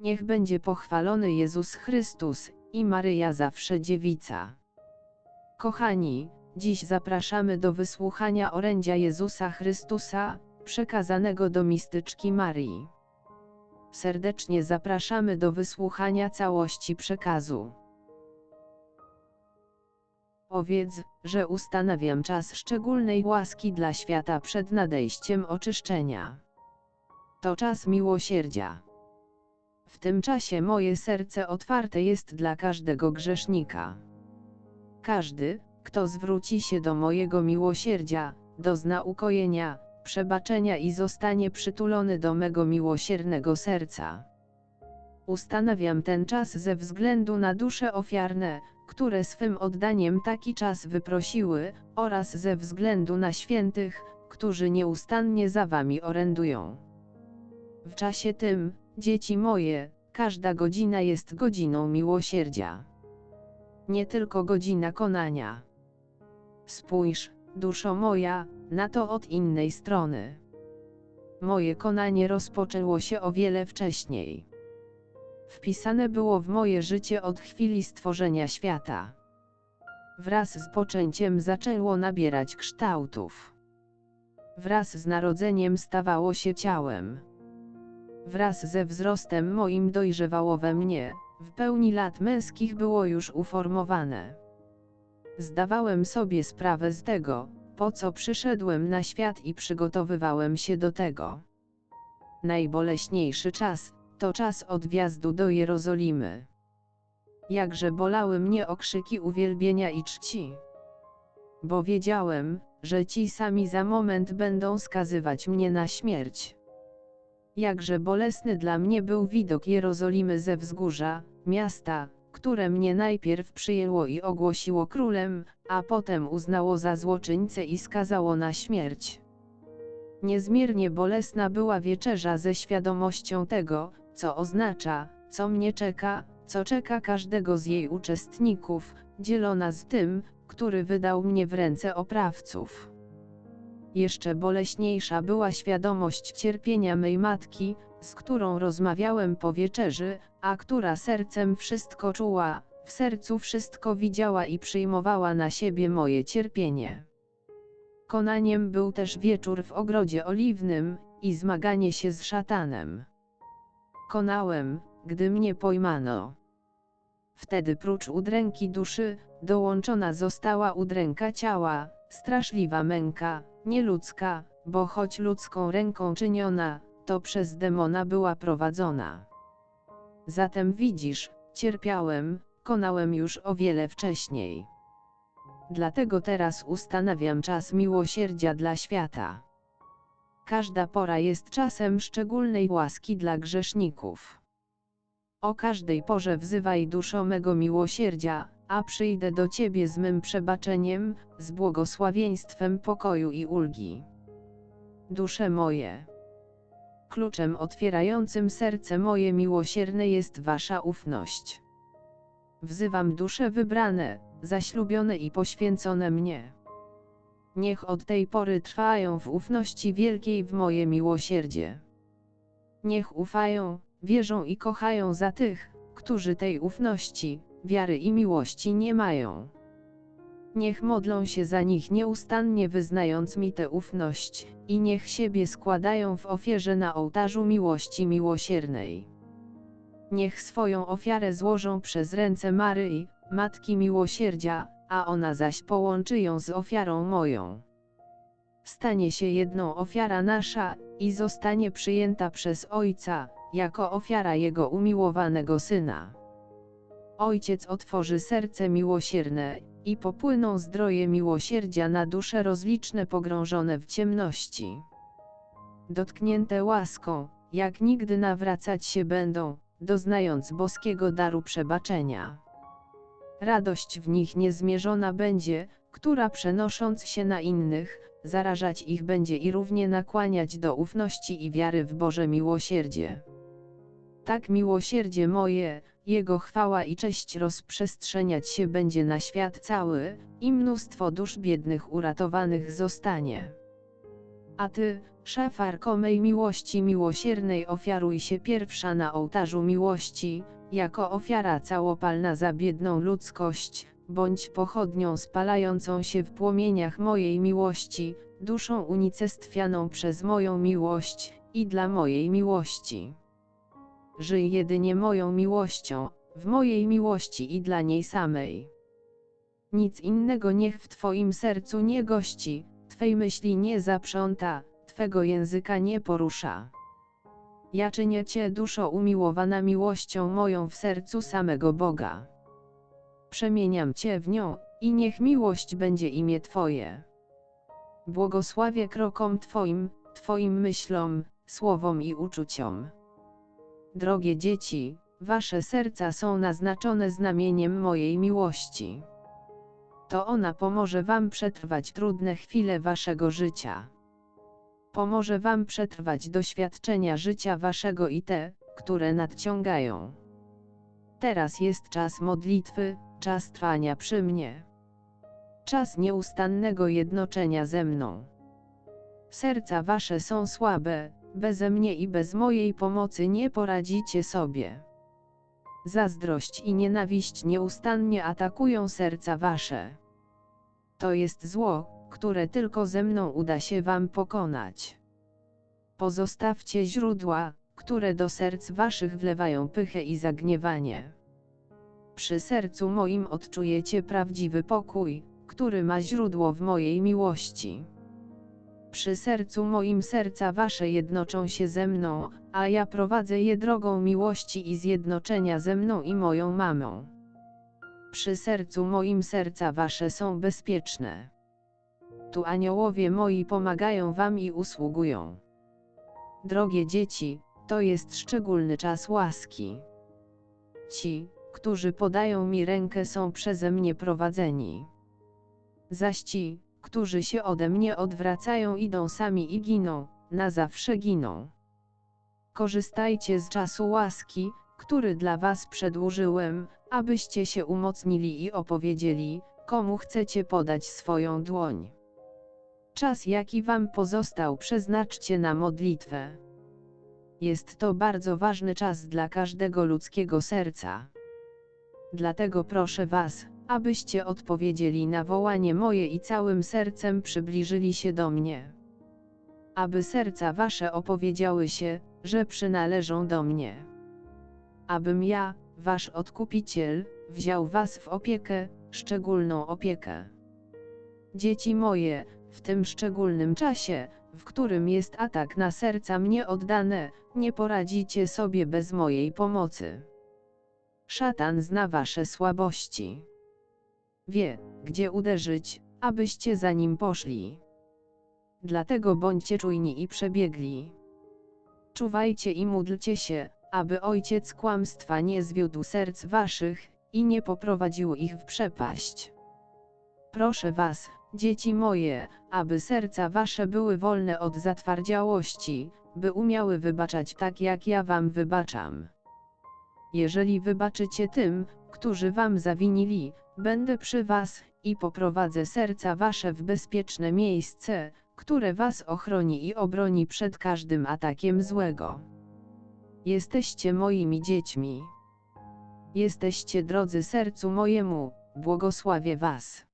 Niech będzie pochwalony Jezus Chrystus i Maryja zawsze dziewica. Kochani, dziś zapraszamy do wysłuchania orędzia Jezusa Chrystusa, przekazanego do mistyczki Marii. Serdecznie zapraszamy do wysłuchania całości przekazu. Powiedz, że ustanawiam czas szczególnej łaski dla świata przed nadejściem oczyszczenia. To czas miłosierdzia. W tym czasie moje serce otwarte jest dla każdego grzesznika. Każdy, kto zwróci się do mojego miłosierdzia, dozna ukojenia, przebaczenia i zostanie przytulony do mego miłosiernego serca. Ustanawiam ten czas ze względu na dusze ofiarne, które swym oddaniem taki czas wyprosiły, oraz ze względu na świętych, którzy nieustannie za wami orędują. W czasie tym, dzieci moje, każda godzina jest godziną miłosierdzia. Nie tylko godzina konania. Spójrz, duszo moja, na to od innej strony. Moje konanie rozpoczęło się o wiele wcześniej. Wpisane było w moje życie od chwili stworzenia świata. Wraz z poczęciem zaczęło nabierać kształtów. Wraz z narodzeniem stawało się ciałem. Wraz ze wzrostem moim dojrzewało we mnie, w pełni lat męskich było już uformowane. Zdawałem sobie sprawę z tego, po co przyszedłem na świat i przygotowywałem się do tego. Najboleśniejszy czas, to czas odjazdu do Jerozolimy. Jakże bolały mnie okrzyki uwielbienia i czci. Bo wiedziałem, że ci sami za moment będą skazywać mnie na śmierć. Jakże bolesny dla mnie był widok Jerozolimy ze wzgórza, miasta, które mnie najpierw przyjęło i ogłosiło królem, a potem uznało za złoczyńcę i skazało na śmierć. Niezmiernie bolesna była wieczerza ze świadomością tego, co oznacza, co mnie czeka, co czeka każdego z jej uczestników, dzielona z tym, który wydał mnie w ręce oprawców. Jeszcze boleśniejsza była świadomość cierpienia mej matki, z którą rozmawiałem po wieczerzy, a która sercem wszystko czuła, w sercu wszystko widziała i przyjmowała na siebie moje cierpienie. Konaniem był też wieczór w ogrodzie oliwnym i zmaganie się z szatanem. Konałem, gdy mnie pojmano. Wtedy prócz udręki duszy, dołączona została udręka ciała, straszliwa męka, nieludzka, bo choć ludzką ręką czyniona, to przez demona była prowadzona. Zatem widzisz, cierpiałem, konałem już o wiele wcześniej. Dlatego teraz ustanawiam czas miłosierdzia dla świata. Każda pora jest czasem szczególnej łaski dla grzeszników. O każdej porze wzywaj duszo mego miłosierdzia, a przyjdę do Ciebie z mym przebaczeniem, z błogosławieństwem pokoju i ulgi. Dusze moje. Kluczem otwierającym serce moje miłosierne jest Wasza ufność. Wzywam dusze wybrane, zaślubione i poświęcone mnie. Niech od tej pory trwają w ufności wielkiej w moje miłosierdzie. Niech ufają, wierzą i kochają za tych, którzy tej ufności, wiary i miłości nie mają. Niech modlą się za nich nieustannie wyznając mi tę ufność, i niech siebie składają w ofierze na ołtarzu miłości miłosiernej. Niech swoją ofiarę złożą przez ręce Maryi, Matki Miłosierdzia, a ona zaś połączy ją z ofiarą moją. Stanie się jedną ofiara nasza, i zostanie przyjęta przez Ojca, jako ofiara Jego umiłowanego Syna. Ojciec otworzy serce miłosierne, i popłyną zdroje miłosierdzia na dusze rozliczne pogrążone w ciemności. Dotknięte łaską, jak nigdy nawracać się będą, doznając boskiego daru przebaczenia. Radość w nich niezmierzona będzie, która przenosząc się na innych, zarażać ich będzie i równie nakłaniać do ufności i wiary w Boże miłosierdzie. Tak miłosierdzie moje, Jego chwała i cześć rozprzestrzeniać się będzie na świat cały, i mnóstwo dusz biednych uratowanych zostanie. A Ty, Szafarko mej miłości miłosiernej ofiaruj się pierwsza na ołtarzu miłości, jako ofiara całopalna za biedną ludzkość, bądź pochodnią spalającą się w płomieniach mojej miłości, duszą unicestwianą przez moją miłość, i dla mojej miłości. Żyj jedynie moją miłością, w mojej miłości i dla niej samej. Nic innego niech w Twoim sercu nie gości, Twej myśli nie zaprząta, Twego języka nie porusza. Ja czynię Cię duszo umiłowana miłością moją w sercu samego Boga. Przemieniam Cię w nią, i niech miłość będzie imię Twoje. Błogosławię krokom Twoim, Twoim myślom, słowom i uczuciom. Drogie dzieci, Wasze serca są naznaczone znamieniem mojej miłości. To ona pomoże Wam przetrwać trudne chwile Waszego życia. Pomoże Wam przetrwać doświadczenia życia Waszego i te, które nadciągają. Teraz jest czas modlitwy, czas trwania przy mnie. Czas nieustannego jednoczenia ze mną. Serca Wasze są słabe, beze mnie i bez mojej pomocy nie poradzicie sobie. Zazdrość i nienawiść nieustannie atakują serca wasze. To jest zło, które tylko ze mną uda się wam pokonać. Pozostawcie źródła, które do serc waszych wlewają pychę i zagniewanie. Przy sercu moim odczujecie prawdziwy pokój, który ma źródło w mojej miłości. Przy sercu moim serca wasze jednoczą się ze mną, a ja prowadzę je drogą miłości i zjednoczenia ze mną i moją mamą. Przy sercu moim serca wasze są bezpieczne. Tu aniołowie moi pomagają wam i usługują. Drogie dzieci, to jest szczególny czas łaski. Ci, którzy podają mi rękę są przeze mnie prowadzeni. Zaś ci, którzy się ode mnie odwracają idą sami i giną, na zawsze giną. Korzystajcie z czasu łaski, który dla was przedłużyłem, abyście się umocnili i opowiedzieli, komu chcecie podać swoją dłoń. Czas jaki wam pozostał przeznaczcie na modlitwę. Jest to bardzo ważny czas dla każdego ludzkiego serca. Dlatego proszę was, abyście odpowiedzieli na wołanie moje i całym sercem przybliżyli się do mnie. Aby serca wasze opowiedziały się, że przynależą do mnie. Abym ja, wasz odkupiciel, wziął was w opiekę, szczególną opiekę. Dzieci moje, w tym szczególnym czasie, w którym jest atak na serca mnie oddane, nie poradzicie sobie bez mojej pomocy. Szatan zna wasze słabości. Wie, gdzie uderzyć, abyście za nim poszli. Dlatego bądźcie czujni i przebiegli. Czuwajcie i módlcie się, aby ojciec kłamstwa nie zwiódł serc waszych i nie poprowadził ich w przepaść. Proszę was, dzieci moje, aby serca wasze były wolne od zatwardziałości, by umiały wybaczać tak jak ja wam wybaczam. Jeżeli wybaczycie tym, którzy wam zawinili, będę przy was i poprowadzę serca wasze w bezpieczne miejsce, które was ochroni i obroni przed każdym atakiem złego. Jesteście moimi dziećmi. Jesteście drodzy sercu mojemu, błogosławię was.